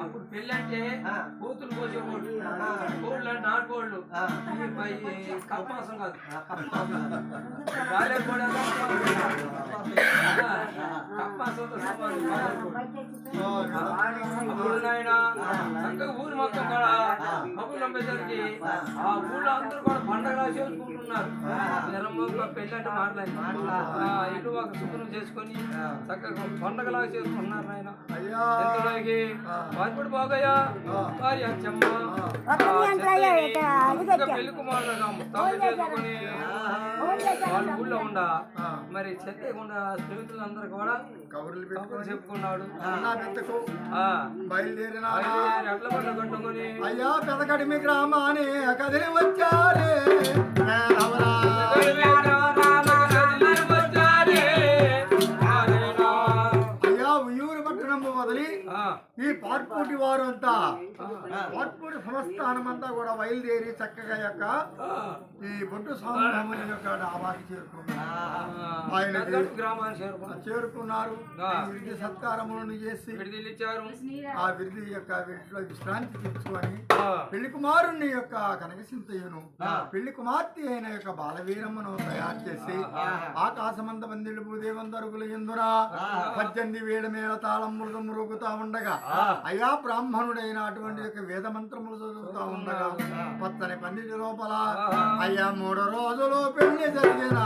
అప్పుడు పెళ్ళి అంటే ఆ. కూతురు కోసేవాళ్ళు ఆ. కోళ్ళు అంటే నాటుకోళ్ళు ఆ. ఈ పై కప్పాసం కాదు ఆ, కప్పాసం. రాలే కూడా కప్పాసంతో సమానం అప్పుడు నాయన చక్కగా ఊరు మొత్తం కూడా కబుర్లు నమ్మేసరికి ఆ ఊళ్ళో అందరూ కూడా పండగ చేసుకుంటున్నారు. నిరమ్మ పెళ్ళి అంటే మాట్లాడి ఇటు ఒక శుభ్రం చేసుకొని చక్కగా పండగలాగా చేసుకుంటున్నారు అయ్యా. ఎంతలోకి వారిపడి బాగయ్యా. వారి అచ్చమ్మ పెళ్ళి కుమారుడు తమ్ముడు చేసుకొని వాళ్ళ ఊళ్ళో ఉండ. మరి చెత్తకుండా స్నేహితులందరూ కూడా కబుర్లు కబుర్లు పెట్టుకొని చెప్పుకున్నాడు. బయలుదేరిన. బయలుదేరి అట్ల బండ కట్టుకొని. అయ్యా పెదకడిమి గ్రామాన్ని కదిలి వచ్చారే. పార్పూటి వారు అంతా. పార్పూటి సంస్థానం అంతా కూడా బయలుదేరి చక్కగా యొక్క ఈ బొట్టు స్వామి యొక్క డాబాకి చేరుకున్నారు. చేరుకున్నాడు చేరుకున్నారు. ఆ. విరిది సత్కారములను చేసి విడిదిలిచ్చారు. ఆ విరిది యొక్క వీటిలో విశ్రాంతి తెచ్చుకొని. పెళ్ళి కుమారుణ్ణి యొక్క కనకసింతయును పెళ్ళి కుమార్తె అయిన యొక్క బాలవీరమ్మను తయారు చేసి ఆకాశమంత మందిళ్ళు భూదేవందరుగులు ఎందున పద్దెనిమిది వేల మేళ తాళం మృగం మరుగుతా ఉండగా అయా బ్రాహ్మణుడైన అటువంటి యొక్క వేద మంత్రములు చదువుతా ఉండగా పచ్చని పండితి లోపల అయ్యా మూడు రోజులు పెళ్ళి జరిగిన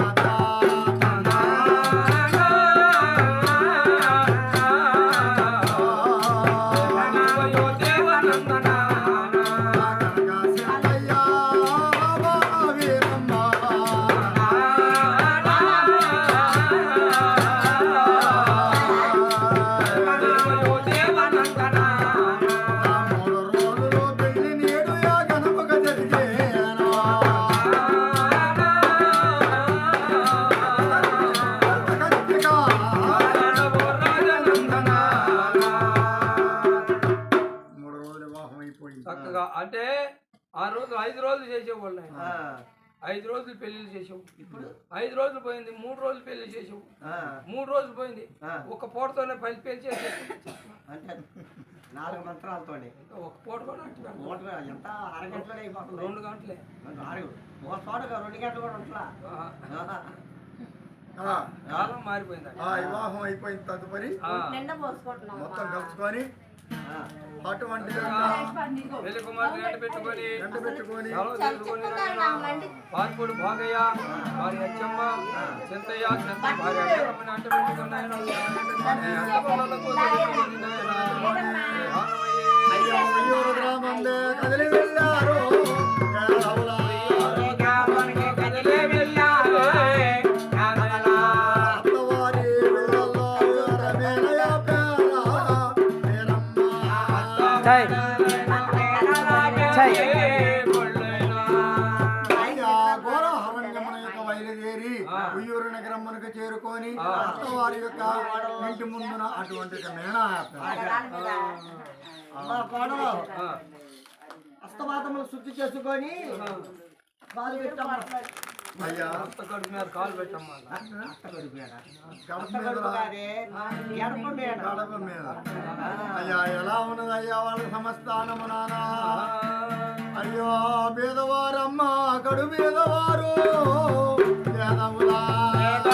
చక్కగా అంటే ఆ రోజు ఐదు రోజులు చేసేవాళ్ళు ఆయన. ఆ, ఐదు రోజులు పెళ్ళి చేసావు ఇప్పుడు? ఐదు రోజులు పోయింది మూడు రోజులు పెళ్ళి చేసావు ఆ, మూడు రోజులు పోయింది. ఒక పూటతోనే పది పెళ్ళి చేసేసావు అంటే నాలుగు మంత్రాలతోనే. ఇంకా ఒక పూట కూడా ఎంత? అరగంటలో రెండు గంటలే. ఆరు. ఒక రెండు గంటలు కూడా ఆ, కాలం మారిపోయింది వివాహం అయిపోయిన తదుపరి మొత్తం కలుసుకొని అటువంటి పెళ్లి కుమార్తె ఎంట పెట్టుకొని ఎండ పెట్టుకొని సెలవు తీసుకొని నాయన పార్పుడు భాగయ్య వారి అచ్చమ్మ చింతయ్య చింత భార్య అయ్యమ్మని అంట పెట్టుకొని ఆయన అంటగొండలకు ఉయ్యూరు నగరమునకు చేరుకొని అత్తవారి యొక్క ఇంటి ముందున అటువంటి కోడలు హస్తపాతములు శుద్ధి చేసుకొని కాలు పెట్టమ్మా. అయ్యా. కాలు పెట్టమ్మా? గడప మీద. గడప మీద. అయ్యా ఎలా ఉన్నది అయ్యా వాళ్ళ సమస్థానము నానా? అయ్యో పేదవారమ్మ కడు పేదవారు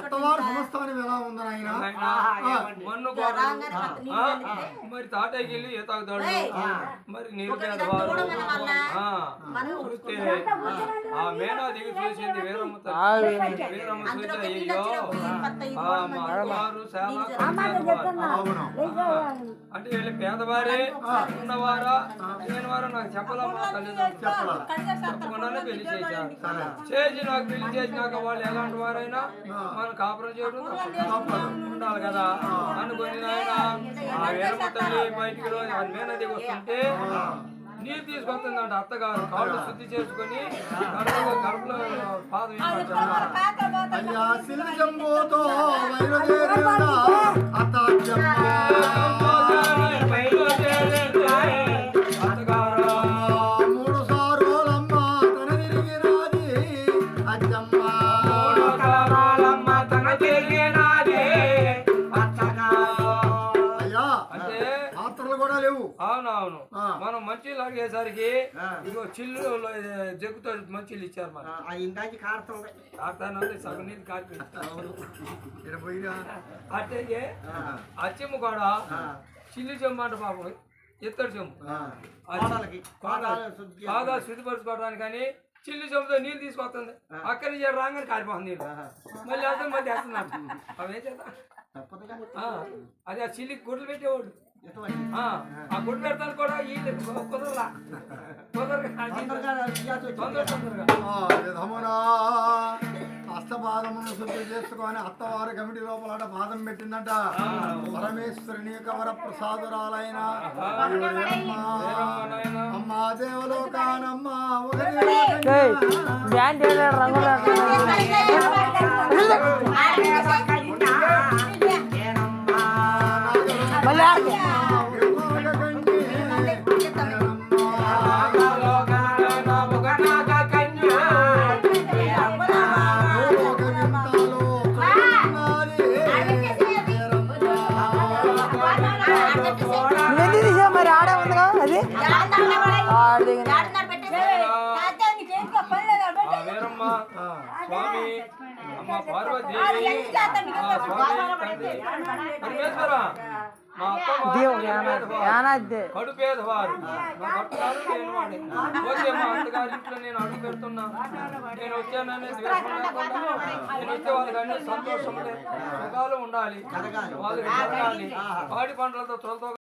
అత్తవారు సమస్థానం ఎలా ఉంది మరి తాటకి వెళ్ళి ఏ తాగుతాడు? మరి నిరుపేదవారు ఆ, మేనా దిగి చూసింది వీరమ్మ. వీరమ్మ అయ్యో. అవును. అంటే వీళ్ళు పేదవారే ఉన్నవారా లేనివారా నాకు చెప్పలమ్మా తల్లిదండ్రులు? చెప్పకుండానే పెళ్ళి చేశారు. చేసి నాకు పెళ్ళి చేసినాక వాళ్ళు ఎలాంటి వారైనా మన కాపురం చేయడం. ఉండాలి కదా అనుకుని నాయన ఆ బయటికి రోజు వస్తుంటే నీరు తీసుకొస్తుందంట అత్తగారు కాళ్ళు శుద్ధి చేసుకొని కడుపులో కడుపులో పాదం. అయ్యా సిల్లి జంబోతో బయలుదేరిన లేవు. అవునవును. మనం మంచి లాగేసరికి ఆ. ఇదిగో చిల్లు జగ్గుతో మంచిలు ఇచ్చారు మనం ఆ ఇందాకి కారుతుంది సగం నీళ్ళు కాపి ఇక్కడ పోయిరా. అంటే ఆ, అచ్చమ్మ కూడా చిల్లు చెమ్మ అంట పాపం ఇత్తడి చెమ్ము. పాదాలు శుద్ధిపరచుకోవడానికి కానీ చిల్లు చెంపుతో నీళ్ళు తీసుకొస్తుంది. అక్కడి నుంచి రాగానే కారిపోతుంది నీళ్ళు. మళ్ళీ వెళ్తాం మళ్ళీ వేస్తున్నాడు అవేం చేద్దాం? తప్పదుగా ఆ, అది ఆ చిల్లి గుడ్లు పెట్టేవాడు ఆ, ఆ గుడ్లు పెడతాను కూడా ఈ కుదరలా. హస్తపాదమును శుద్ధి చేసుకొని అత్తవారి కమిటీ లోపల పాదం పెట్టిందంట. పరమేశ్వరుని యొక్క వర ప్రసాదురాలైన. అమ్మా దేవలోకానమ్మా రంగులు స్వామి అమ్మ పార్వతి ఆ స్వామి తండ్రి పరమేశ్వర మా అత్త మా దేవుడు అన్న యానా- పేదవారు. యానాద్దే. కడు పేదవారు నా భర్తగారు నేను. ఓకే మా అత్తగారి ఇంట్లో నేను అడుగు పెడుతున్నా. నేను వచ్చానని నేను వచ్చే వాళ్ళకి అన్ని సంతోషం సుఖాలు ఉండాలి. వాళ్ళకి జరగాలి పాడి పంటలతో త్వరతో